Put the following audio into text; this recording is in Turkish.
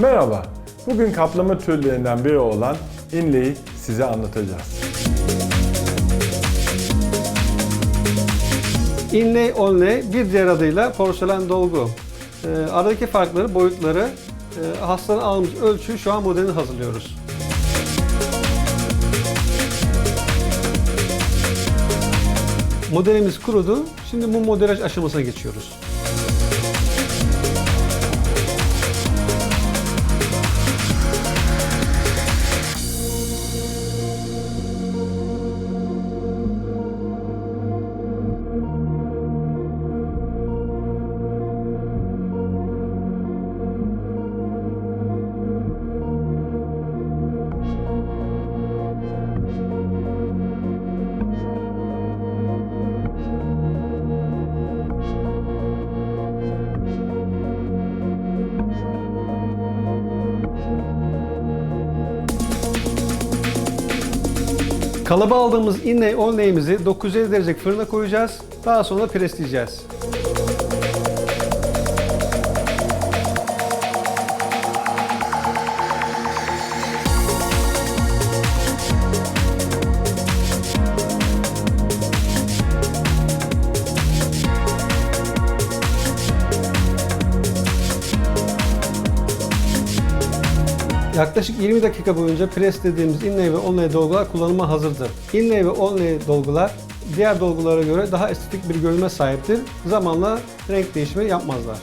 Merhaba, bugün kaplama türlerinden biri olan inlay'i size anlatacağız. Inlay onlay bir diğer adıyla porselen dolgu. Ee, aradaki farkları, boyutları, e, hastanın almış ölçüyü şu an modelini hazırlıyoruz. Modelimiz kurudu. Şimdi bu modelaj aşamasına geçiyoruz. Kalıba aldığımız inlay onlay'imizi 950 derece fırına koyacağız. Daha sonra presleyeceğiz. Yaklaşık 20 dakika boyunca preslediğimiz inlay ve onlay dolgular kullanıma hazırdır. Inlay ve onlay dolgular diğer dolgulara göre daha estetik bir görünüme sahiptir. Zamanla renk değişimi yapmazlar.